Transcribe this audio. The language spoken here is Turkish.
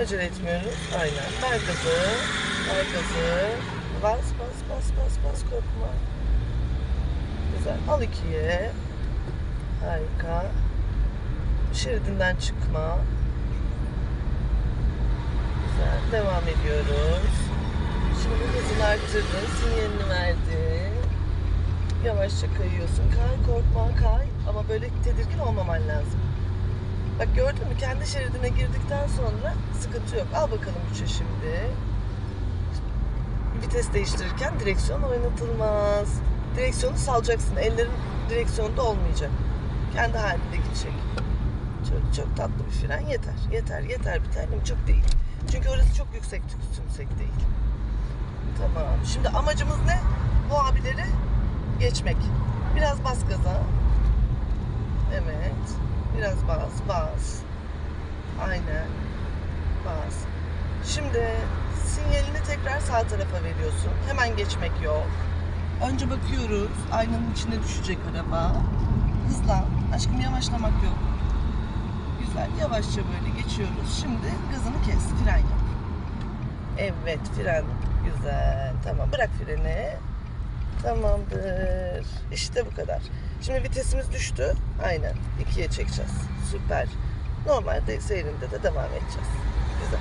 Acele etmiyoruz. Aynen. Ver gazı. Ver gazı. Bas bas bas bas bas korkma. Güzel. Al ikiye. Harika. Şeridinden çıkma. Güzel. Devam ediyoruz. Şimdi hızını arttırdın. Sinyalini verdin. Yavaşça kayıyorsun. Kay korkma kay. Ama böyle tedirgin olmaman lazım. Bak gördün mü? Kendi şeridine girdikten sonra sıkıntı yok. Al bakalım üçe şimdi. Vites değiştirirken direksiyon oynatılmaz. Direksiyonu salacaksın. Ellerin direksiyonda olmayacak. Kendi halinde gidecek. Çok, çok tatlı bir fren. Yeter. Yeter. Yeter bir tanem. Çok değil. Çünkü orası çok yüksek yüksek değil. Tamam. Şimdi amacımız ne? Bu abileri geçmek. Biraz bas gaza. Evet. Biraz bas, bas. Aynen. Bas. Şimdi sinyalini tekrar sağ tarafa veriyorsun. Hemen geçmek yok. Önce bakıyoruz. Aynanın içine düşecek araba. Hızlan. Aşkım yavaşlamak yok. Güzel. Yavaşça böyle geçiyoruz. Şimdi gazını kes. Fren yap. Evet fren. Güzel. Tamam. Bırak freni. Tamamdır. İşte bu kadar. Şimdi vitesimiz düştü. Aynen. ikiye çekeceğiz. Süper. Normalde seyrinde de devam edeceğiz. Güzel.